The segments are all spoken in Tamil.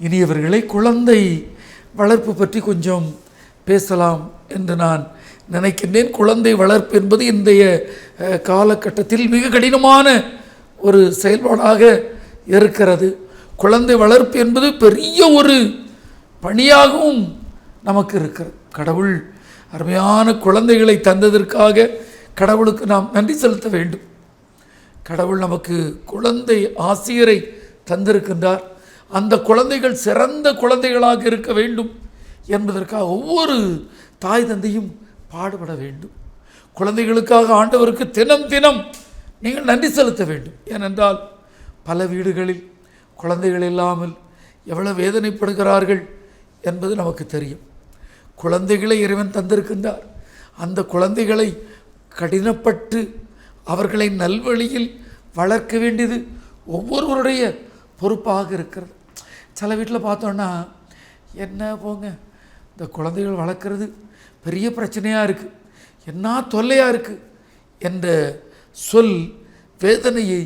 இனியவர்களை குழந்தை வளர்ப்பு பற்றி கொஞ்சம் பேசலாம் என்று நான் நினைக்கின்றேன். குழந்தை வளர்ப்பு என்பது இன்றைய காலகட்டத்தில் மிக கடினமான ஒரு செயல்பாடாக இருக்கிறது. குழந்தை வளர்ப்பு என்பது பெரிய ஒரு பணியாகவும் நமக்கு இருக்கிறது. கடவுள் அருமையான குழந்தைகளை தந்ததற்காக கடவுளுக்கு நாம் நன்றி செலுத்த வேண்டும். கடவுள் நமக்கு குழந்தை ஆசிரியரை தந்திருக்கின்றார். அந்த குழந்தைகள் சிறந்த குழந்தைகளாக இருக்க வேண்டும் என்பதற்காக ஒவ்வொரு தாய் தந்தையும் பாடுபட வேண்டும். குழந்தைகளுக்காக ஆண்டவருக்கு தினம் தினம் நீங்கள் நன்றி செலுத்த வேண்டும். ஏனென்றால் பல வீடுகளில் குழந்தைகள் இல்லாமல் எவ்வளோ வேதனைப்படுகிறார்கள் என்பது நமக்கு தெரியும். குழந்தைகளை இறைவன் தந்திருக்கின்றார். அந்த குழந்தைகளை கடினப்பட்டு அவர்களை நல்வழியில் வளர்க்க வேண்டியது ஒவ்வொருவருடைய பொறுப்பாக இருக்கிறது. சில வீட்டில் பார்த்தோன்னா என்ன போங்க? இந்த குழந்தைகள் வளர்க்குறது பெரிய பிரச்சனையாக இருக்குது என்ன தொல்லையாக இருக்குது என்ற சொல் வேதனையை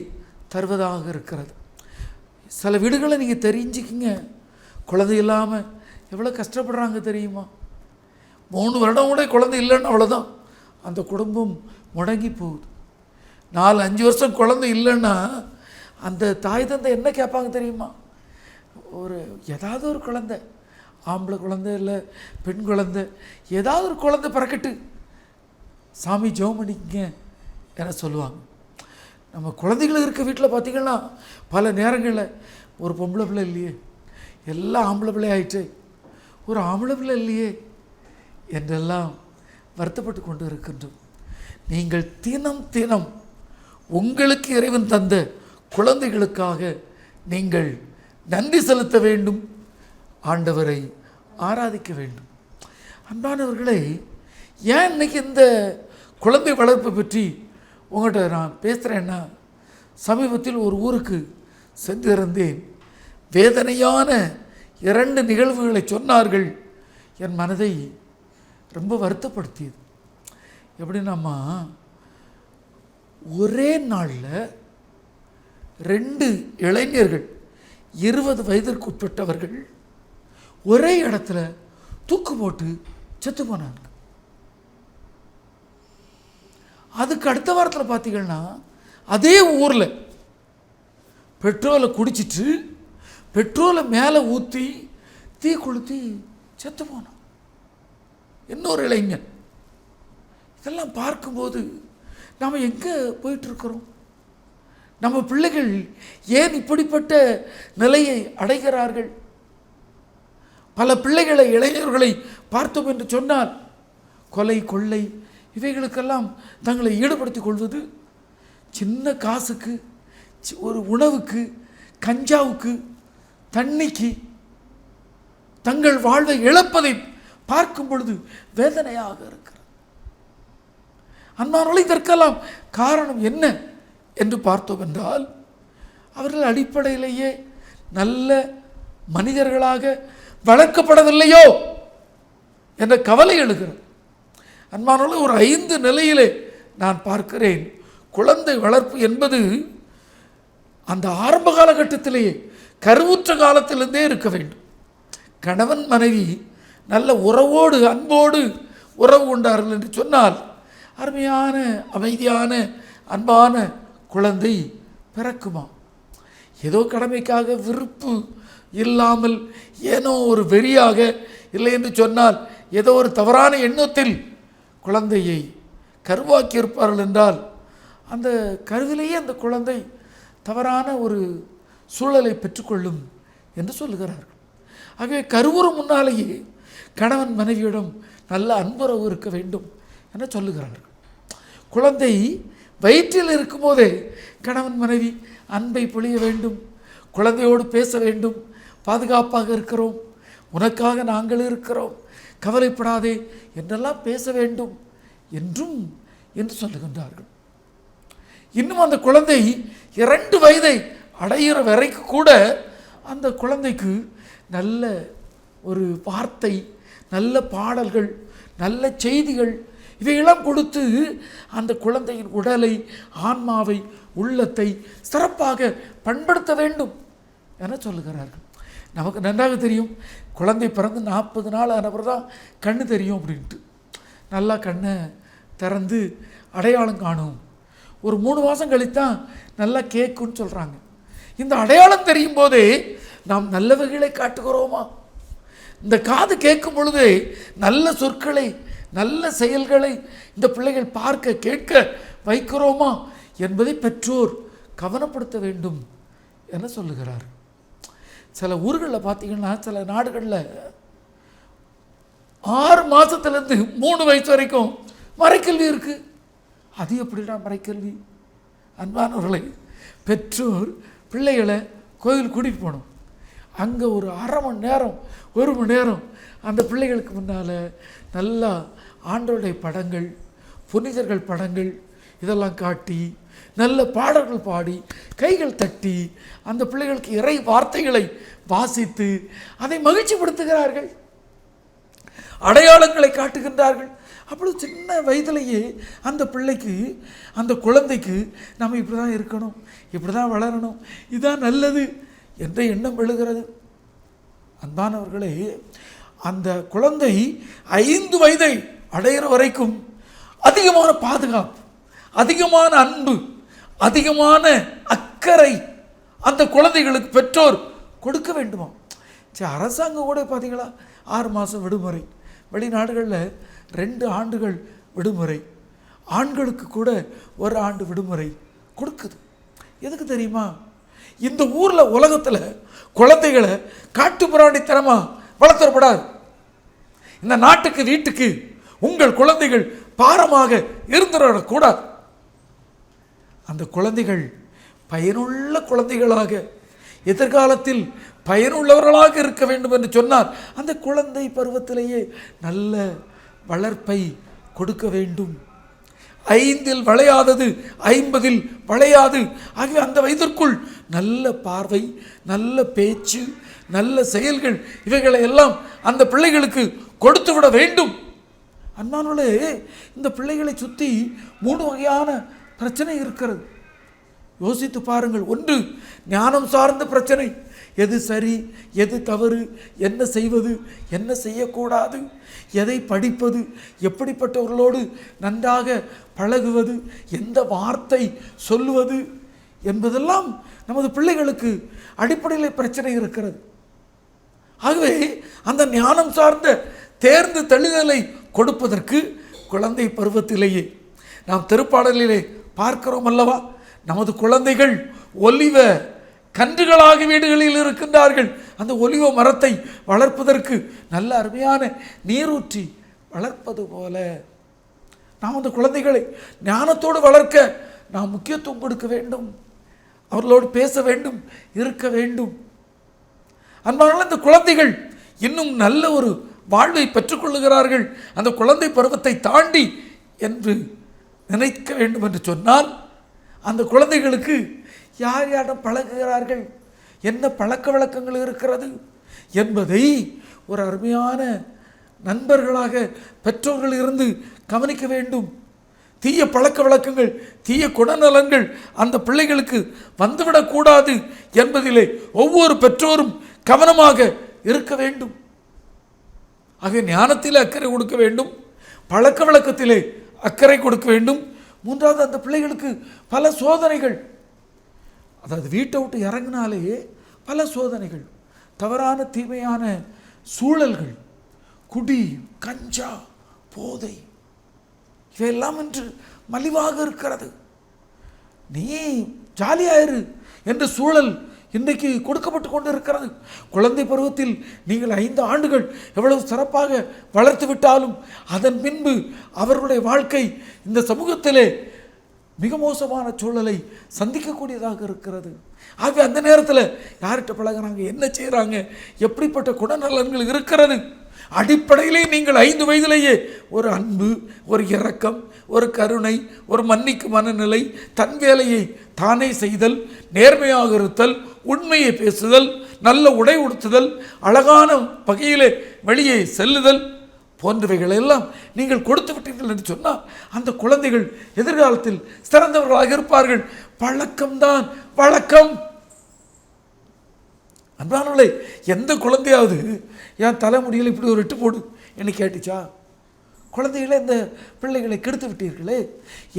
தருவதாக இருக்கிறது. சில வீடுகளை நீங்கள் தெரிஞ்சுக்கிங்க. குழந்தை இல்லாமல் எவ்வளோ கஷ்டப்படுறாங்க தெரியுமா? மூணு வருடம் கூட குழந்தை இல்லைன்னு அவ்வளோதான் அந்த குடும்பம் முடங்கி போகுது. நாலு அஞ்சு வருஷம் குழந்தை இல்லைன்னா அந்த தாய் தந்தை என்ன கேட்பாங்க தெரியுமா? ஒரு ஏதாவது ஒரு குழந்தை ஆம்பளை குழந்தை இல்லை பெண் குழந்தை ஏதாவது ஒரு குழந்தை பிறக்கட்டு. சாமி ஜெபம் பண்ணிக்கங்க என சொல்லுவாங்க. நம்ம குழந்தைகள் இருக்க வீட்டில் பார்த்திங்கன்னா பல நேரங்களில் ஒரு பொம்பளை பிள்ளை இல்லையே எல்லாம் ஆம்பளை பிள்ளை ஆயிட்டு ஒரு ஆம்பளை பிள்ளை இல்லையே என்றெல்லாம் வருத்தப்பட்டு கொண்டு இருக்கின்றோம். நீங்கள் தினம் தினம் உங்களுக்கு இறைவன் தந்த குழந்தைகளுக்காக நீங்கள் நன்றி செலுத்த வேண்டும். ஆண்டவரை ஆராதிக்க வேண்டும். அன்பானவர்களை ஏன் இன்னைக்கு இந்த குழந்தை வளர்ப்பு பற்றி உங்கள்கிட்ட நான் பேசுகிறேன்னா சமீபத்தில் ஒரு ஊருக்கு சென்றிருந்தேன். வேதனையான இரண்டு நிகழ்வுகளை சொன்னார்கள். என் மனதை ரொம்ப வருத்தப்படுத்தியது. எப்படின்னாம்மா ஒரே நாளில் ரெண்டு இளைஞர்கள் இருபது வயதிற்கு உட்பட்டவர்கள் ஒரே இடத்துல தூக்கு போட்டு செத்து போனாங்க. அதுக்கு அடுத்த வாரத்தில் பார்த்தீங்கன்னா அதே ஊரில் பெட்ரோலை குடிச்சிட்டு பெட்ரோலை மேலே ஊற்றி தீ கொளுத்தி செத்து போனான். இன்னொரு இளைஞன். இதெல்லாம் பார்க்கும்போது நாம் எங்கே போயிட்டுருக்குறோம் நம்ம பிள்ளைகள் ஏன் இப்படிப்பட்ட நிலையை அடைகிறார்கள்? பல பிள்ளைகளை இளைஞர்களை பார்த்தோம் என்று சொன்னால் கொலை கொள்ளை இவைகளுக்கெல்லாம் தங்களை ஈடுபடுத்திக் கொள்வது சின்ன காசுக்கு ஒரு உணவுக்கு கஞ்சாவுக்கு தண்ணிக்கு தங்கள் வாழ்வை இழப்பதை பார்க்கும் பொழுது வேதனையாக இருக்கிறது. அன்பானவர்களே இதற்கெல்லாம் காரணம் என்ன? என்று பார்த்தோம் என்றால் அவர்கள் அடிப்படையிலேயே நல்ல மனிதர்களாக வளர்க்கப்படவில்லையோ என்ற கவலை எழுகிறது. அன்பானவர்களே ஒரு ஐந்து நிலையிலே நான் பார்க்கிறேன். குழந்தை வளர்ப்பு என்பது அந்த ஆரம்ப காலகட்டத்திலேயே கருவுற்ற காலத்திலிருந்தே இருக்க வேண்டும். கணவன் மனைவி நல்ல உறவோடு அன்போடு உறவு கொண்டார்கள் என்று சொன்னால் அருமையான அமைதியான அன்பான குழந்தை பிறக்குமா? ஏதோ கடமைக்காக விருப்பு இல்லாமல் ஏனோ ஒரு வெறியாக இல்லை என்று சொன்னால் ஏதோ ஒரு தவறான எண்ணத்தில் குழந்தையை கருவாக்கியிருப்பார்கள் என்றால் அந்த கருவிலேயே அந்த குழந்தை தவறான ஒரு சூழலை பெற்றுக்கொள்ளும் என்று சொல்லுகிறார்கள். ஆகவே கருவுறு முன்னாலேயே கணவன் மனைவியிடம் நல்ல அன்புறவு இருக்க வேண்டும் என சொல்லுகிறார்கள். குழந்தை வயிற்றில் இருக்கும்போதே கணவன் மனைவி அன்பை பொழிய வேண்டும் குழந்தையோடு பேச வேண்டும் பாதுகாப்பாக இருக்கிறோம் உனக்காக நாங்கள் இருக்கிறோம் கவலைப்படாதே என்றெல்லாம் பேச வேண்டும் என்றும் என்று சொல்லுகின்றார்கள். இன்னும் அந்த குழந்தை இரண்டு வயதை அடையிற வரைக்கும் கூட அந்த குழந்தைக்கு நல்ல ஒரு வார்த்தை நல்ல பாடல்கள் நல்ல செய்திகள் இதையெல்லாம் கொடுத்து அந்த குழந்தையின் உடலை ஆன்மாவை உள்ளத்தை சிறப்பாக பண்படுத்த வேண்டும் என சொல்லுகிறார்கள். நமக்கு நன்றாக தெரியும் குழந்தை பிறந்து நாற்பது நாள் ஆனவர் தான் கண் தெரியும் அப்படின்ட்டு. நல்லா கண்ணை திறந்து அடையாளம் காணும். ஒரு மூணு மாதம் கழித்தான் நல்லா கேட்குன்னு சொல்கிறாங்க இந்த அடையாளம் தெரியும் போதே நாம் நல்லவைகளை காட்டுகிறோமா? இந்த காது கேட்கும் பொழுதே நல்ல சொற்களை நல்ல செயல்களை இந்த பிள்ளைகள் பார்க்க கேட்க வைக்கிறோமா என்பதை பெற்றோர் கவனப்படுத்த வேண்டும் என சொல்லுகிறார். சில ஊர்களில் பார்த்தீங்கன்னா சில நாடுகளில் ஆறு மாதத்துலேருந்து மூணு வயசு வரைக்கும் மறைக்கல்வி இருக்குது அது எப்படிடா மறைக்கல்வி? அன்பானவர்களை பெற்றோர் பிள்ளைகளை கோயில் கூட்டிகிட்டு போகணும். அங்கே ஒரு அரை மணி நேரம் ஒரு மணி நேரம் அந்த பிள்ளைகளுக்கு முன்னால் நல்லா ஆண்டோடைய படங்கள் புனிதர்கள் படங்கள் இதெல்லாம் காட்டி நல்ல பாடல்கள் பாடி கைகள் தட்டி அந்த பிள்ளைகளுக்கு இறை வார்த்தைகளை வாசித்து அதை மகிழ்ச்சிப்படுத்துகிறார்கள். அடையாளங்களை காட்டுகின்றார்கள். அப்பொழுது சின்ன வயதிலேயே அந்த பிள்ளைக்கு அந்த குழந்தைக்கு நம்ம இப்படி தான் இருக்கணும் இப்படி தான் வளரணும் இதுதான் நல்லது என்ற எண்ணம் எழுகிறது. அன்பானவர்களே அந்த குழந்தை ஐந்து வயதை அடையிற வரைக்கும் அதிகமான பாதுகாப்பு அதிகமான அன்பு அதிகமான அக்கறை அந்த குழந்தைகளுக்கு பெற்றோர் கொடுக்க வேண்டுமா? சரி அரசாங்கம் கூட பார்த்தீங்களா? ஆறு மாதம் விடுமுறை. வெளிநாடுகளில் ரெண்டு ஆண்டுகள் விடுமுறை. ஆண்களுக்கு கூட ஒரு ஆண்டு விடுமுறை கொடுக்குது. எதுக்கு தெரியுமா? இந்த ஊரில் உலகத்தில் குழந்தைகளை காட்டுப்பிராணித்தனமாக வளர்த்தப்படாது இந்த நாட்டுக்கு வீட்டுக்கு உங்கள் குழந்தைகள் பாரமாக இருந்துடக்கூடாது அந்த குழந்தைகள் பயனுள்ள குழந்தைகளாக எதிர்காலத்தில் பயனுள்ளவர்களாக இருக்க வேண்டும் என்று சொன்னார். அந்த குழந்தை பருவத்திலேயே நல்ல வளர்ப்பை கொடுக்க வேண்டும். ஐந்தில் வளையாதது ஐம்பதில் வளையாது. ஆகிய அந்த வயதிற்குள் நல்ல பார்வை நல்ல பேச்சு நல்ல செயல்கள் இவைகளை எல்லாம் அந்த பிள்ளைகளுக்கு கொடுத்து விட வேண்டும். அன்பானோலே இந்த பிள்ளைகளை சுற்றி மூணு வகையான பிரச்சனை இருக்கிறது. யோசித்து பாருங்கள். ஒன்று ஞானம் சார்ந்த பிரச்சனை. எது சரி எது தவறு என்ன செய்வது என்ன செய்யக்கூடாது எதை படிப்பது எப்படிப்பட்டவர்களோடு நன்றாக பழகுவது எந்த வார்த்தை சொல்லுவது என்பதெல்லாம் நமது பிள்ளைகளுக்கு அடிப்படையில் பிரச்சனை இருக்கிறது. ஆகவே அந்த ஞானம் சார்ந்த தேர்ந்து தெளிதலை கொடுப்பதற்கு குழந்தை பருவத்திலேயே. நாம் திருப்பாடலிலே பார்க்கிறோம் அல்லவா? நமது குழந்தைகள் ஒலிவ கன்றுகளாக வீடுகளில் இருக்கின்றார்கள். அந்த ஒலிவ மரத்தை வளர்ப்பதற்கு நல்ல அருமையான நீரூற்றி வளர்ப்பது போல. நாம் அந்த குழந்தைகளை ஞானத்தோடு வளர்க்க நாம் முக்கியத்துவம் கொடுக்க வேண்டும். அவர்களோடு பேச வேண்டும் இருக்க வேண்டும். அன்பான இந்த குழந்தைகள் இன்னும் நல்ல ஒரு வாழ்வை பெற்றுக்கொள்ளுகிறார்கள். அந்த குழந்தை பருவத்தை தாண்டி என்று நினைக்க வேண்டும் என்று சொன்னால் அந்த குழந்தைகளுக்கு யார் யாரிடம் பழகுகிறார்கள்? என்ன பழக்க வழக்கங்கள் இருக்கிறது? என்பதை ஒரு அருமையான நண்பர்களாக பெற்றோர்கள் இருந்து கவனிக்க வேண்டும். தீய பழக்க வழக்கங்கள் தீய குணநலங்கள் அந்த பிள்ளைகளுக்கு வந்துவிடக்கூடாது என்பதிலே ஒவ்வொரு பெற்றோரும் கவனமாக இருக்க வேண்டும். ஆகவே ஞானத்தில் அக்கறை கொடுக்க வேண்டும். பழக்க வழக்கத்திலே அக்கறை கொடுக்க வேண்டும். மூன்றாவது அந்த பிள்ளைகளுக்கு பல சோதனைகள். அதாவது வீட்டை விட்டு இறங்கினாலே பல சோதனைகள். தவறான தீமையான சூழல்கள். குடி கஞ்சா போதை. இவையெல்லாம் என்று மலிவாக இருக்கிறது. நீ ஜாலியாயிரு என்ற சூழல் இன்றைக்கு கொடுக்கப்பட்டு கொண்டு இருக்கிறது குழந்தை பருவத்தில் நீங்கள் ஐந்து ஆண்டுகள் எவ்வளவு சிறப்பாக வளர்த்து விட்டாலும் அதன் பின்பு அவர்களுடைய வாழ்க்கை இந்த சமூகத்திலே மிக மோசமான சூழலை சந்திக்கக்கூடியதாக இருக்கிறது. ஆகவே அந்த நேரத்தில் யார்கிட்ட பழகுறாங்க என்ன செய்கிறாங்க எப்படிப்பட்ட குணநலன்கள் இருக்கிறது? அடிப்படையிலே நீங்கள் ஐந்து வயதிலேயே ஒரு அன்பு ஒரு இரக்கம் ஒரு கருணை ஒரு மன்னிக்கும் மனநிலை தன் வேலையை தானே செய்தல் நேர்மையாக இருத்தல் உண்மையை பேசுதல் நல்ல உடை உடுத்துதல் அழகான வகையிலே வெளியே செல்லுதல் போன்றவைகள் எல்லாம் நீங்கள் கொடுத்து விட்டீர்கள் என்று சொன்னால் அந்த குழந்தைகள் எதிர்காலத்தில் சிறந்தவர்களாக இருப்பார்கள். பழக்கம்தான் வழக்கம். அன்பானவளை எந்த குழந்தையாவது என் தலைமுடியில் இப்படி ஒரு எட்டு போடு என்னை கேட்டுச்சா? குழந்தைகளை இந்த பிள்ளைகளை கெடுத்து விட்டீர்களே.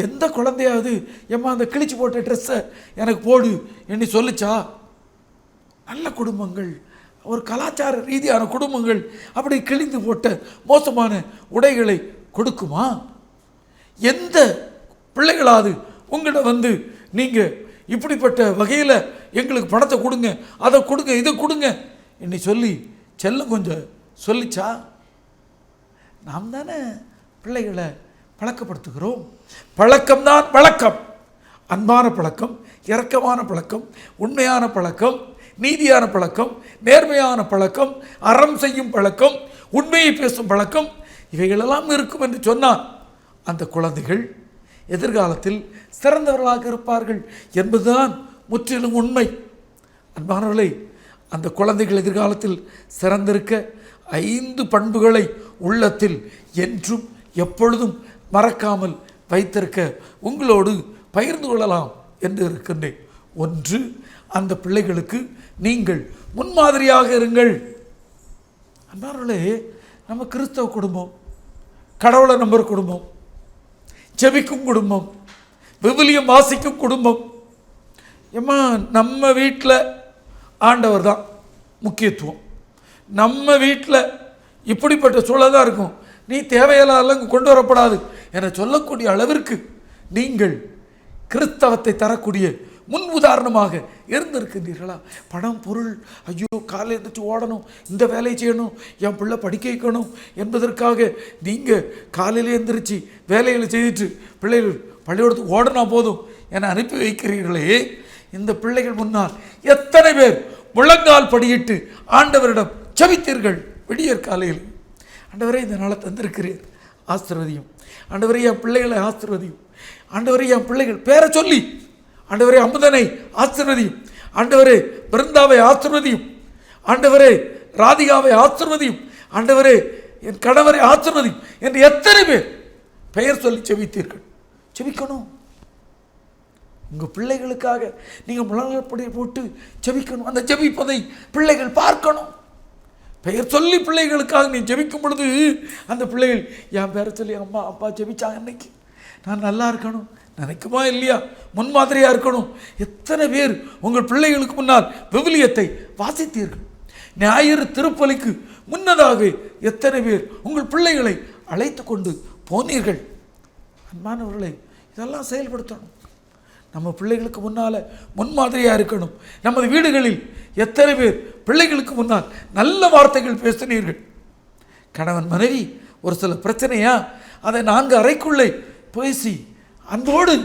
எந்த குழந்தையாவது எம்மா அந்த கிழிச்சு போட்ட ட்ரெஸ்ஸை எனக்கு போடு என்று சொல்லிச்சா? நல்ல குடும்பங்கள். ஒரு கலாச்சார ரீதியான குடும்பங்கள். அப்படி கிழிந்து போட்ட மோசமான உடைகளை கொடுக்குமா? எந்த பிள்ளைகளாவது உங்கள்கிட்ட வந்து நீங்கள் இப்படிப்பட்ட வகையில் எங்களுக்கு பணத்தை கொடுங்க அதை கொடுங்க இதை கொடுங்க என்னை சொல்லி செல்லம் கொஞ்சம் சொல்லிச்சா? நாம் தானே பிள்ளைகளை பழக்கப்படுத்துகிறோம். பழக்கம்தான் பழக்கம் அன்பான பழக்கம் இரக்கமான பழக்கம் உண்மையான பழக்கம் நீதியான பழக்கம் நேர்மையான பழக்கம் அறம் செய்யும் பழக்கம் உண்மையை பேசும் பழக்கம் இவைகளெல்லாம் இருக்கும் என்று சொன்னால் அந்த குழந்தைகள் எதிர்காலத்தில் சிறந்தவர்களாக இருப்பார்கள் என்பதுதான் முற்றிலும் உண்மை. அன்பானவர்களே அந்த குழந்தைகள் எதிர்காலத்தில் சிறந்திருக்க ஐந்து பண்புகளை உள்ளத்தில் என்றும் எப்பொழுதும் மறக்காமல் வைத்திருக்க உங்களோடு பகிர்ந்து கொள்ளலாம் என்று இருக்கின்றேன். ஒன்று அந்த பிள்ளைகளுக்கு நீங்கள் முன்மாதிரியாக இருங்கள். அன்பார்களே நம்ம கிறிஸ்தவ குடும்பம் கடவுளை நம்புற குடும்பம் ஜெபிக்கும் குடும்பம் விவிலியம் வாசிக்கும் குடும்பம் ஏம்மா நம்ம வீட்டில் ஆண்டவர் தான் முக்கியத்துவம். நம்ம வீட்டில் இப்படிப்பட்ட சூழல் தான் இருக்கும். நீ தேவையில்லாதெல்லாம் கொண்டு வரப்படாது என சொல்லக்கூடிய அளவிற்கு நீங்கள் கிறிஸ்தவத்தை தரக்கூடிய முன் உதாரணமாக இருந்திருக்கின்றீர்களா? பணம் பொருள் ஐயோ காலை எழுந்திரிச்சு ஓடணும் இந்த வேலையை செய்யணும் என் பிள்ளை படிக்க வைக்கணும் என்பதற்காக நீங்கள் காலையில் எழுந்திரிச்சு வேலைகளை செய்துட்டு பிள்ளைகள் பள்ளிக்கூடத்துக்கு ஓடனா போதும் என அனுப்பி வைக்கிறீர்களே இந்த பிள்ளைகள் முன்னால் எத்தனை பேர் முழங்கால் படியிட்டு ஆண்டவரிடம் ஜபித்தீர்கள். விடியற் காலையில். ஆண்டவரே இந்த நாளை தந்திருக்கிறீர். ஆசிர்வதியும். ஆண்டவரே என் பிள்ளைகளை ஆசிர்வதியும். ஆண்டவரே என் பிள்ளைகள் பேரை சொல்லி ஆண்டவரே அமுதனை ஆசிர்வதியும். ஆண்டவரே பிருந்தாவை ஆசிர்வதியும். ஆண்டவரே ராதிகாவை ஆசிர்வதியும். ஆண்டவரே என் கணவரை ஆசிர்வதியும். என்று எத்தனை பேர் பெயர் சொல்லி செபித்தீர்கள் செபிக்கணும் உங்கள் பிள்ளைகளுக்காக நீங்கள் முழங்கப்படி போட்டு ஜெபிக்கணும். அந்த ஜெபிப்பதை பிள்ளைகள் பார்க்கணும். பெயர் சொல்லி பிள்ளைகளுக்காக நீ ஜெபிக்கும் பொழுது அந்த பிள்ளைகள் என் பேரை சொல்லி அம்மா அப்பா ஜெபிச்சாங்க இன்னைக்கு. நான் நல்லா இருக்கணும். நினைக்குமா இல்லையா? முன்மாதிரியாக இருக்கணும். எத்தனை பேர் உங்கள் பிள்ளைகளுக்கு முன்னால் விவிலியத்தை வாசித்தீர்கள். ஞாயிறு திருப்பலிக்கு முன்னதாக எத்தனை பேர் உங்கள் பிள்ளைகளை அழைத்து கொண்டு போனீர்கள்? அன்பானவர்களை இதெல்லாம் செயல்படுத்தணும். நம்ம பிள்ளைகளுக்கு முன்னால் முன்மாதிரியாக இருக்கணும். நமது வீடுகளில் எத்தனை பேர் பிள்ளைகளுக்கு முன்னால் நல்ல வார்த்தைகள் பேசினீர்கள். கணவன் மனைவி ஒரு சில பிரச்சனையா? அதை நான்கு அறைக்குள்ளே பேசி அன்போடு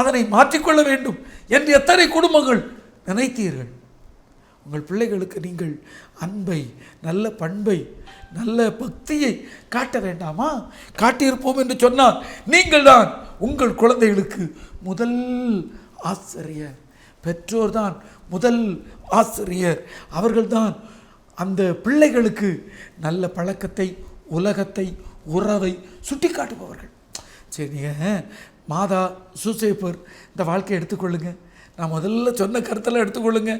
அதனை மாற்றிக்கொள்ள வேண்டும் என்று எத்தனை குடும்பங்கள் நினைத்தீர்கள்? உங்கள் பிள்ளைகளுக்கு நீங்கள் அன்பை நல்ல பண்பை நல்ல பக்தியை காட்ட வேண்டாமா? காட்டியிருப்போம் என்று சொன்னால் நீங்கள் தான் உங்கள் குழந்தைகளுக்கு முதல் ஆசிரியர். பெற்றோர் தான் முதல் ஆசிரியர். அவர்கள்தான் அந்த பிள்ளைகளுக்கு நல்ல பழக்கத்தை உலகத்தை உறவை சுட்டி காட்டுபவர்கள் சரி நீங்கள் மாதா சூசேப்பர் இந்த வாழ்க்கையை எடுத்துக்கொள்ளுங்க. நான் முதல்ல சொன்ன கருத்தெல்லாம் எடுத்துக்கொள்ளுங்க.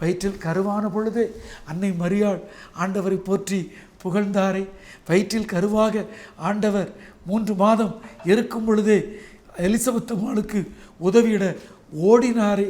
வயிற்றில் கருவான பொழுது அன்னை மரியாள் ஆண்டவரை போற்றி புகழ்ந்தாரை. வயிற்றில் கருவாக ஆண்டவர் மூன்று மாதம் இருக்கும் பொழுதே எலிசபெத் அம்மாளுக்கு உதவியிட ஓடினாரே.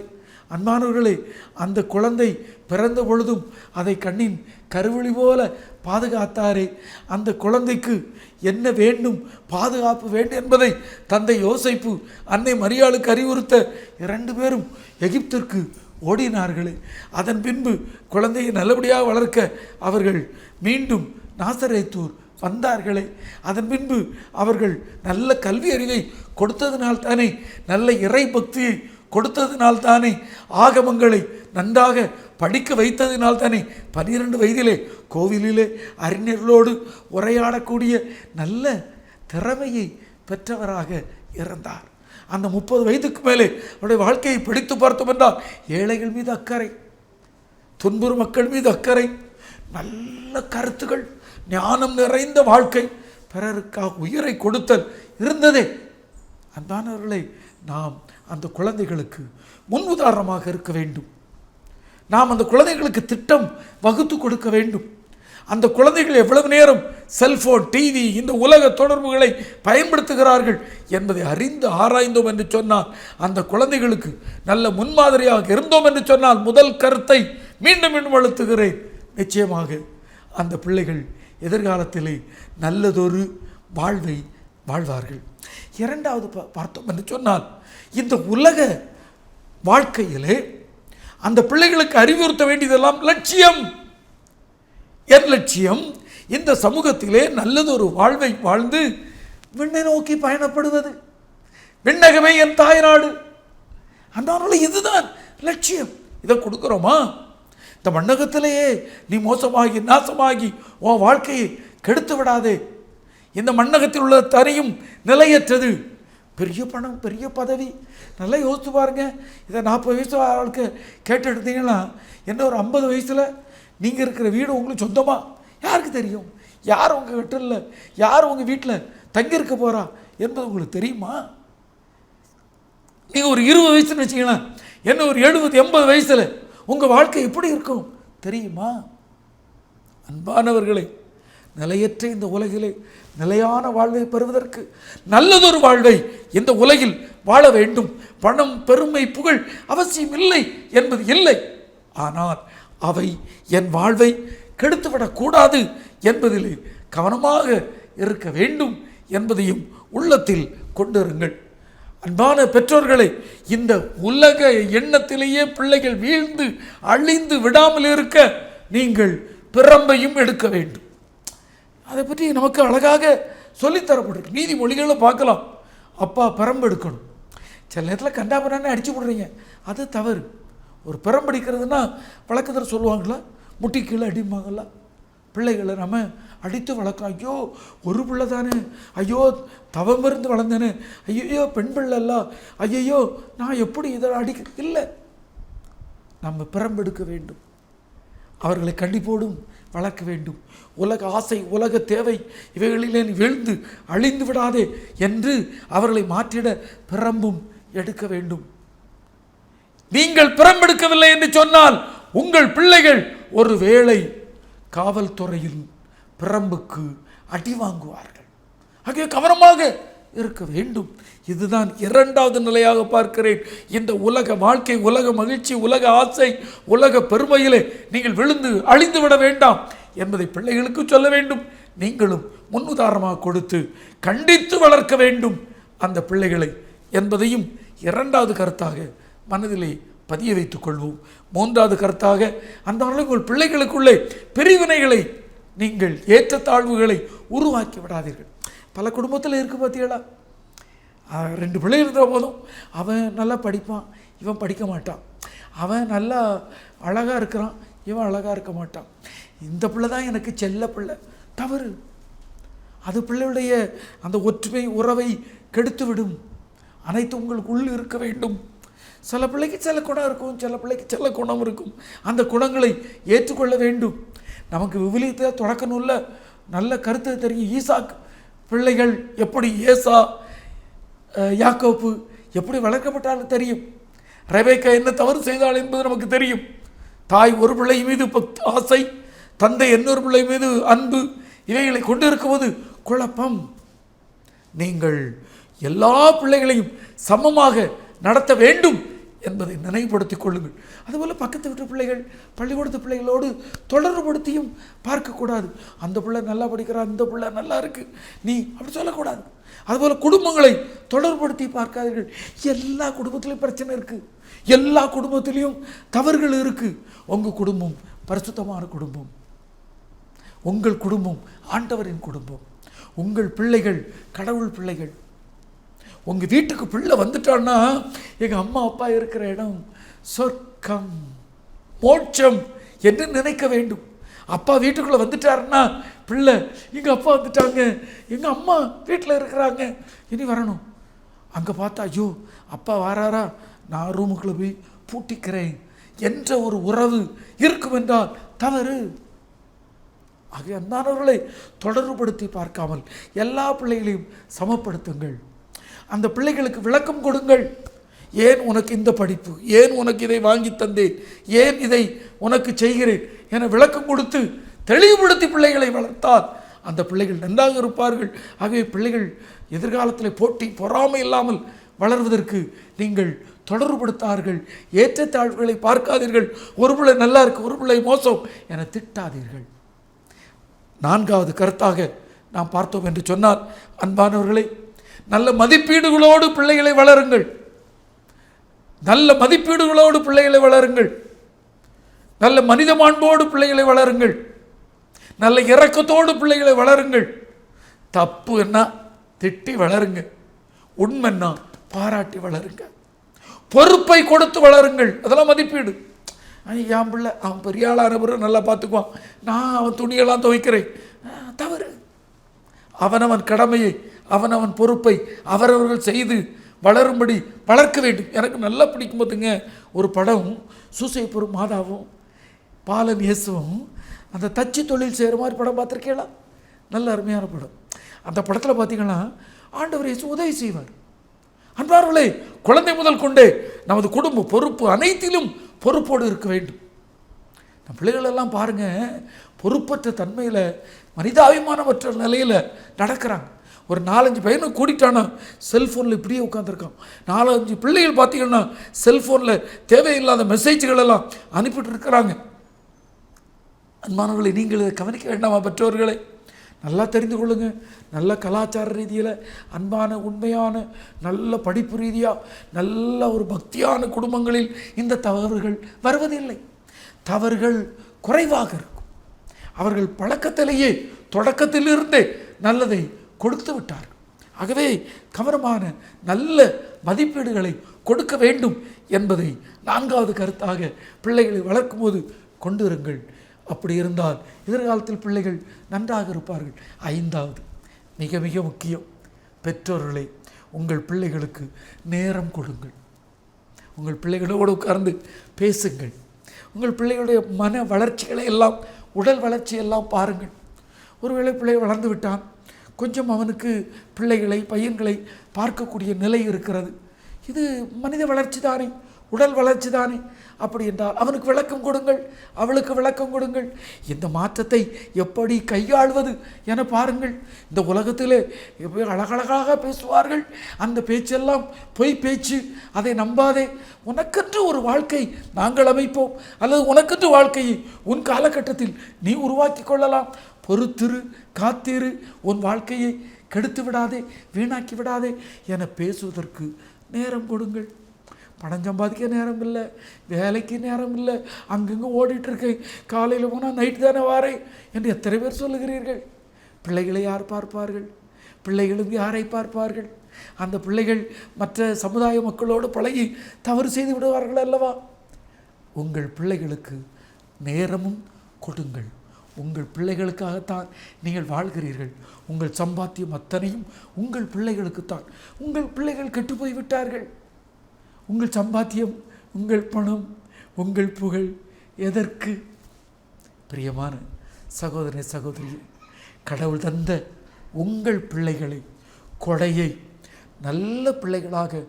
அன்பானவர்களே அந்த குழந்தை பிறந்த பொழுதும் அதை கண்ணின் கருவழி போல பாதுகாத்தாரே. அந்த குழந்தைக்கு என்ன வேண்டும் பாதுகாப்பு வேண்டும் என்பதை தந்தை யோசைப்பு அன்னை மரியாளுக்கு அறிவுறுத்த இரண்டு பேரும் எகிப்திற்கு ஓடினார்களே. அதன் பின்பு குழந்தையை நல்லபடியாக வளர்க்க அவர்கள் மீண்டும் நாசரேத்தூர் வந்தார்களே. அதன் பின்பு அவர்கள் நல்ல கல்வி அறிவை கொடுத்ததினால் தானே நல்ல இறை பக்தியை கொடுத்ததினால் தானே ஆகமங்களை நன்றாக படிக்க வைத்ததினால் தானே பனிரெண்டு வயதிலே கோவிலிலே அறிஞர்களோடு உரையாடக்கூடிய நல்ல திறமையை பெற்றவராக இருந்தார். அந்த முப்பது வயதுக்கு மேலே அவருடைய வாழ்க்கையை படித்து பார்த்தோம் என்றால் ஏழைகள் மீது அக்கறை துன்புறு மக்கள் மீது அக்கறை நல்ல கருத்துகள் ஞானம் நிறைந்த வாழ்க்கை. பிறருக்காக உயிரை கொடுத்தல் இருந்ததே. அன்பானவர்களை நாம் அந்த குழந்தைகளுக்கு முன் உதாரணமாக இருக்க வேண்டும். நாம் அந்த குழந்தைகளுக்கு திட்டம் வகுத்து கொடுக்க வேண்டும். அந்த குழந்தைகள் எவ்வளவு நேரம் செல்போன் டிவி இந்த உலக தொடர்புகளை பயன்படுத்துகிறார்கள் என்பதை அறிந்து ஆராய்ந்தோம் என்று சொன்னால் அந்த குழந்தைகளுக்கு நல்ல முன்மாதிரியாக இருந்தோம் என்று சொன்னால் முதல் கருத்தை மீண்டும் மீண்டும் அழுத்துகிறேன். நிச்சயமாக அந்த பிள்ளைகள் எதிர்காலத்திலே நல்லதொரு வாழ்வை வாழ்வார்கள். இரண்டாவது பார்த்தோம் என்று சொன்னால் இந்த உலக வாழ்க்கையிலே அந்த பிள்ளைகளுக்கு அறிவுறுத்த வேண்டியதெல்லாம் லட்சியம். என் லட்சியம் இந்த சமூகத்திலே நல்லதொரு வாழ்வை வாழ்ந்து விண்ணை நோக்கி பயணப்படுவது. விண்ணகமே என் தாய்நாடு. அந்த இதுதான் லட்சியம். இதை கொடுக்குறோமா? இந்த மண்ணகத்திலேயே நீ மோசமாகி நாசமாகி உன் வாழ்க்கையை கெடுத்து விடாதே. இந்த மண்ணகத்தில் உள்ள தனியும் நிலையற்றது. பெரிய பணம் பெரிய பதவி. நல்லா யோசித்து பாருங்க. இதை நாற்பது வயசு ஆளுக்கு கேட்டு எடுத்தீங்கன்னா என்ன ஒரு ஐம்பது வயசில் நீங்கள் இருக்கிற வீடு உங்களுக்கு சொந்தமாக யாருக்கு தெரியும்? யார் உங்கள் வீட்டில் யார் உங்கள் வீட்டில் தங்கியிருக்க போகிறா என்பது உங்களுக்கு தெரியுமா? நீங்கள் ஒரு இருபது வயசுன்னு வச்சுக்கலாம் என்ன ஒரு எழுபது எண்பது வயசில் உங்கள் வாழ்க்கை எப்படி இருக்கும்? தெரியுமா? அன்பானவர்களே நிலையற்ற இந்த உலகிலே நிலையான வாழ்வை பெறுவதற்கு நல்லதொரு வாழ்வை இந்த உலகில் வாழ வேண்டும். பணம் பெருமை புகழ் அவசியம் இல்லை என்பது இல்லை. ஆனால் அவை என் வாழ்வை கெடுத்துவிடக்கூடாது என்பதிலே கவனமாக இருக்க வேண்டும் என்பதையும் உள்ளத்தில் கொண்டிருங்கள். அன்பான பெற்றோர்களே இந்த உலக எண்ணத்திலேயே பிள்ளைகள் வீழ்ந்து அழிந்து விடாமல் இருக்க நீங்கள் பிரம்பையும் எடுக்க வேண்டும். அதை பற்றி நமக்கு அழகாக சொல்லித்தரப்பட்டிருக்கு நீதிமொழிகளை பார்க்கலாம். அப்பா பிரம்பு எடுக்கணும். சில நேரத்தில் கண்டாபரான்னு அடித்து விடுறீங்க அது தவறு. ஒரு பிரம்படிக்கிறதுனா வழக்கத்தில் சொல்லுவாங்களா முட்டி கீழே அடிப்பாங்களா பிள்ளைகளை நம்ம அடித்து வளர்க்கும் ஐயோ ஒரு பிள்ளை தானே. ஐயோ தவம் இருந்து வளர்ந்தேனே. ஐயோ பெண் பிள்ளை ஐயோ ஐயையோ நான் எப்படி இதை அடிக்க? இல்லை. நம்ம பிறம்பெடுக்க வேண்டும். அவர்களை கண்டிப்போடும் வளர்க்க வேண்டும். உலக ஆசை உலக தேவை இவைகளிலே வீழ்ந்து அழிந்து விடாதே என்று அவர்களை மாற்றிட பிறம்பும் எடுக்க வேண்டும். நீங்கள் பிறம்பெடுக்கவில்லை என்று சொன்னால் உங்கள் பிள்ளைகள் ஒரு வேளை காவல்துறையில் பிரம்புக்கு அடி வாங்குவார்கள். ஆகிய கவனமாக இருக்க வேண்டும். இதுதான் இரண்டாவது நிலையாக பார்க்கிறேன். இந்த உலக வாழ்க்கை உலக மகிழ்ச்சி உலக ஆசை உலக பெருமையிலே நீங்கள் விழுந்து அழிந்து விட வேண்டாம் என்பதை பிள்ளைகளுக்கு சொல்ல வேண்டும். நீங்களும் முன்னுதாரணமாக கொடுத்து கண்டித்து வளர்க்க வேண்டும் அந்த பிள்ளைகளை என்பதையும் இரண்டாவது கருத்தாக மனதிலே பதிய வைத்துக் கொள்வோம். மூன்றாவது கருத்தாக அந்த உங்கள் பிள்ளைகளுக்குள்ளே பிரிவினைகளை நீங்கள் ஏற்றத்தாழ்வுகளை உருவாக்கி விடாதீர்கள். பல குடும்பத்தில் இருக்கு பார்த்தீங்களா ஆஹ், ரெண்டு பிள்ளை இருந்தால் போதும். அவன் நல்லா படிப்பான் இவன் படிக்க மாட்டான். அவன் நல்லா அழகாக இருக்கிறான் இவன் அழகாக இருக்க மாட்டான். இந்த பிள்ளை தான் எனக்கு செல்ல பிள்ளை. தவறு. அது பிள்ளையுடைய அந்த ஒற்றுமை உறவை கெடுத்து விடும் அனைத்து உங்களுக்குள் இருக்க வேண்டும். சில பிள்ளைக்கு சில குணம் இருக்கும் சில பிள்ளைக்கு சில குணம் இருக்கும். அந்த குணங்களை ஏற்றுக்கொள்ள வேண்டும். நமக்கு விவிலியத்தை தொடக்கணும்ல. நல்ல கருத்து தெரியும். ஈசாக் பிள்ளைகள் எப்படி ஏசா யாக்கோப்பு எப்படி வளர்க்கப்பட்டாலும் தெரியும். ரவேக்கா என்ன தவறு செய்தாள் என்பது நமக்கு தெரியும். தாய் ஒரு பிள்ளை மீது ஆசை தந்தை இன்னொரு பிள்ளை மீது அன்பு இவைகளை கொண்டு இருக்கும்போது குழப்பம். நீங்கள் எல்லா பிள்ளைகளையும் சமமாக நடத்த வேண்டும். என்பதை நினைவுபடுத்திக் கொள்ளுங்கள். அதுபோல் பக்கத்து வீட்டு பிள்ளைகள் பள்ளிக்கூடத்து பிள்ளைகளோடு தொடர்புபடுத்தியும் பார்க்கக்கூடாது. அந்த பிள்ளை நல்லா படிக்கிறா இந்த பிள்ளை நல்லா இருக்குது நீ அப்படி சொல்லக்கூடாது. அதுபோல் குடும்பங்களை தொடர்புபடுத்தி பார்க்காதீர்கள். எல்லா குடும்பத்திலையும் பிரச்சனை இருக்குது எல்லா குடும்பத்திலையும் தவறுகள் இருக்குது உங்கள் குடும்பம் பரிசுத்தமான குடும்பம். உங்கள் குடும்பம் ஆண்டவரின் குடும்பம். உங்கள் பிள்ளைகள் கடவுள் பிள்ளைகள். உங்கள் வீட்டுக்கு பிள்ளை வந்துட்டான்னா எங்கள் அம்மா அப்பா இருக்கிற இடம் சொர்க்கம் மோட்சம் என்று நினைக்க வேண்டும். அப்பா வீட்டுக்குள்ளே வந்துட்டாருன்னா பிள்ளை எங்கள் அப்பா வந்துட்டாங்க எங்கள் அம்மா வீட்டில் இருக்கிறாங்க இனி வரணும். அங்கே பார்த்தா ஐயோ அப்பா வாராரா? நான் ரூமுக்குள்ளே போய் பூட்டிக்கிறேன் என்ற ஒரு உறவு இருக்கும் என்றால் தவறு. ஆகிய அன்பானவர்களை தொடர்புபடுத்தி பார்க்காமல் எல்லா பிள்ளைகளையும் சமப்படுத்துங்கள். அந்த பிள்ளைகளுக்கு விளக்கம் கொடுங்கள். ஏன் உனக்கு இந்த படிப்பு? ஏன் உனக்கு இதை வாங்கி தந்தேன்? ஏன் இதை உனக்கு செய்கிறேன்? என விளக்கம் கொடுத்து தெளிவுபடுத்தி பிள்ளைகளை வளர்த்தால் அந்த பிள்ளைகள் நன்றாக இருப்பார்கள். ஆகவே பிள்ளைகள் எதிர்காலத்தில் போட்டி பொறாமை இல்லாமல் வளர்வதற்கு நீங்கள் தொடர்புபடுத்தார்கள். ஏற்றத்தாழ்வுகளை பார்க்காதீர்கள். ஒரு பிள்ளை நல்லா இருக்கு ஒரு பிள்ளை மோசம் என திட்டாதீர்கள். நான்காவது கருத்தாக நாம் பார்த்தோம் என்று சொன்னால் அன்பானவர்களே நல்ல மதிப்பீடுகளோடு பிள்ளைகளை வளருங்கள். நல்ல மதிப்பீடுகளோடு பிள்ளைகளை வளருங்கள். நல்ல மனித மாண்போடு பிள்ளைகளை வளருங்கள். நல்ல இறக்கத்தோடு பிள்ளைகளை வளருங்கள். தப்பு என்ன? திட்டி வளருங்க. உண்மைன்னா பாராட்டி வளருங்க. பொறுப்பை கொடுத்து வளருங்கள். அதெல்லாம் மதிப்பீடு. ஐ, என் பிள்ளை அவன் பெரிய ஆளான பிறகு நல்லா பார்த்துக்குவான். நான் அவன் துணியெல்லாம் துவைக்கிறேன். தவறு. அவனவன் கடமையை அவன் அவன் பொறுப்பை அவரவர்கள் செய்து வளரும்படி வளர்க்க வேண்டும். எனக்கு நல்லா பிடிக்கும் போதுங்க ஒரு படம் சூசைப்பூர் மாதாவும் பாலன் இயேசுவும் அந்த தச்சு தொழில் செய்கிற மாதிரி படம் பார்த்துருக்கீங்களா? நல்ல அருமையான படம். அந்த படத்தில் பார்த்தீங்கன்னா ஆண்டவர் இயேசு உதவி செய்வார். அன்பார்களே குழந்தை முதல் கொண்டே நமது குடும்ப பொறுப்பு அனைத்திலும் பொறுப்போடு இருக்க வேண்டும். நம்ம பிள்ளைகளெல்லாம் பாருங்கள் பாருங்க பொறுப்பற்ற தன்மையில் மனிதாபிமானமற்ற நிலையில் நடக்கிறாங்க. ஒரு நாலஞ்சு பையனை கூட்டிட்டானா? செல்ஃபோனில் இப்படியே உட்காந்துருக்கான் நாலஞ்சு பிள்ளைகள் பார்த்தீங்கன்னா செல்ஃபோனில் தேவையில்லாத மெசேஜ்கள் எல்லாம் அனுப்பிட்டு இருக்கிறாங்க. அன்பானவர்களை நீங்கள் இதை கவனிக்க வேண்டாமா பெற்றோர்களை? நல்லா தெரிந்து கொள்ளுங்க. நல்ல கலாச்சார ரீதியில் அன்பான உண்மையான நல்ல படிப்பு ரீதியாக நல்ல ஒரு பக்தியான குடும்பங்களில் இந்த தவறுகள் வருவதில்லை. தவறுகள் குறைவாக இருக்கும். அவர்கள் பழக்கத்திலேயே தொடக்கத்திலிருந்தே நல்லதை கொடுத்து விட்டார்கள். ஆகவே கவனமான நல்ல மதிப்பீடுகளை கொடுக்க வேண்டும் என்பதை நான்காவது கருத்தாக பிள்ளைகளை வளர்க்கும்போது கொண்டு இருங்கள் அப்படி இருந்தால் எதிர்காலத்தில் பிள்ளைகள் நன்றாக இருப்பார்கள். ஐந்தாவது மிக மிக முக்கியம் பெற்றோர்களே உங்கள் பிள்ளைகளுக்கு நேரம் கொடுங்கள். உங்கள் பிள்ளைகளோடு உட்கார்ந்து பேசுங்கள். உங்கள் பிள்ளைகளுடைய மன வளர்ச்சிகளை எல்லாம் உடல் வளர்ச்சி எல்லாம் பாருங்கள். ஒருவேளை பிள்ளை வளர்ந்து விட்டான் கொஞ்சம் அவனுக்கு பிள்ளைகளை பையன்களை பார்க்கக்கூடிய நிலை இருக்கிறது. இது மனித வளர்ச்சி தானே உடல் வளர்ச்சி தானே. அப்படி என்றால் அவனுக்கு விளக்கம் கொடுங்கள் அவளுக்கு விளக்கம் கொடுங்கள். இந்த மாற்றத்தை எப்படி கையாள்வது என பாருங்கள். இந்த உலகத்திலே எப்படி அழகழகாக பேசுவார்கள். அந்த பேச்செல்லாம் பொய் பேச்சு அதை நம்பாதே. உனக்கென்று ஒரு வாழ்க்கை நாங்கள் அமைப்போம். அல்லது உனக்கென்று வாழ்க்கையை உன் காலகட்டத்தில் நீ உருவாக்கி கொள்ளலாம். பொறுத்திரு காத்திரு. உன் வாழ்க்கையை கெடுத்து விடாதே வீணாக்கி விடாதே என பேசுவதற்கு நேரம் கொடுங்கள். பணம் சம்பாதிக்க நேரம் இல்லை வேலைக்கு நேரம் இல்லை அங்கங்கே ஓடிட்டுருக்கேன் காலையில் போனால் நைட்டு தானே வாரேன் என்று எத்தனை பேர் சொல்லுகிறீர்கள்? பிள்ளைகளை யார் பார்ப்பார்கள்? பிள்ளைகளும் யாரை பார்ப்பார்கள்? அந்த பிள்ளைகள் மற்ற சமுதாய மக்களோடு பழகி தவறு செய்து விடுவார்கள் அல்லவா? உங்கள் பிள்ளைகளுக்கு நேரமும் கொடுங்கள். உங்கள் பிள்ளைகளுக்காகத்தான் நீங்கள் வாழ்கிறீர்கள். உங்கள் சம்பாத்தியம் அத்தனையும் உங்கள் பிள்ளைகளுக்குத்தான். உங்கள் பிள்ளைகள் கெட்டுப்போய் விட்டார்கள் உங்கள் சம்பாத்தியம் உங்கள் பணம் உங்கள் புகழ் எதற்கு? பிரியமான சகோதரி சகோதரி கடவுள் தந்த உங்கள் பிள்ளைகளை கொடையை நல்ல பிள்ளைகளாக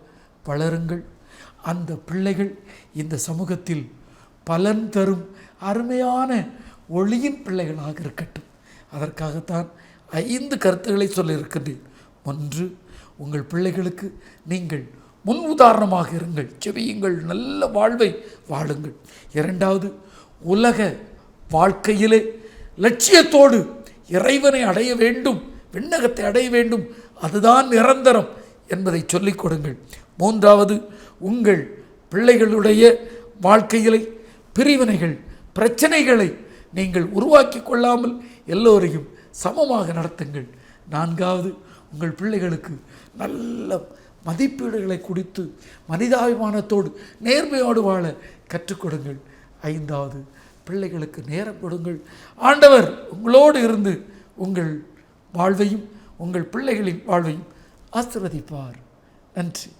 வளருங்கள். அந்த பிள்ளைகள் இந்த சமூகத்தில் பலன் தரும் அருமையான ஒளியின் பிள்ளைகளாக இருக்கட்டும். அதற்காகத்தான் ஐந்து கருத்துக்களை சொல்லியிருக்கின்றேன். ஒன்று உங்கள் பிள்ளைகளுக்கு நீங்கள் முன் உதாரணமாக இருங்கள். செவியுங்கள் நல்ல வாழ்வை வாழுங்கள். இரண்டாவது உலக வாழ்க்கையிலே லட்சியத்தோடு இறைவனை அடைய வேண்டும் விண்ணகத்தை அடைய வேண்டும் அதுதான் நிரந்தரம் என்பதை சொல்லிக் கொடுங்கள். மூன்றாவது உங்கள் பிள்ளைகளுடைய வாழ்க்கையிலே பிரிவினைகள் பிரச்சனைகளை நீங்கள் உருவாக்கி கொள்ளாமல் எல்லோரையும் சமமாக நடத்துங்கள். நான்காவது உங்கள் பிள்ளைகளுக்கு நல்ல மதிப்பீடுகளை கொடுத்து மனிதாபிமானத்தோடு நேர்மையோடு வாழ கற்றுக் கொடுங்கள். ஐந்தாவது பிள்ளைகளுக்கு நேரம் கொடுங்கள். ஆண்டவர் உங்களோடு இருந்து உங்கள் வாழ்வையும் உங்கள் பிள்ளைகளின் வாழ்வையும் ஆசிர்வதிப்பார். நன்றி.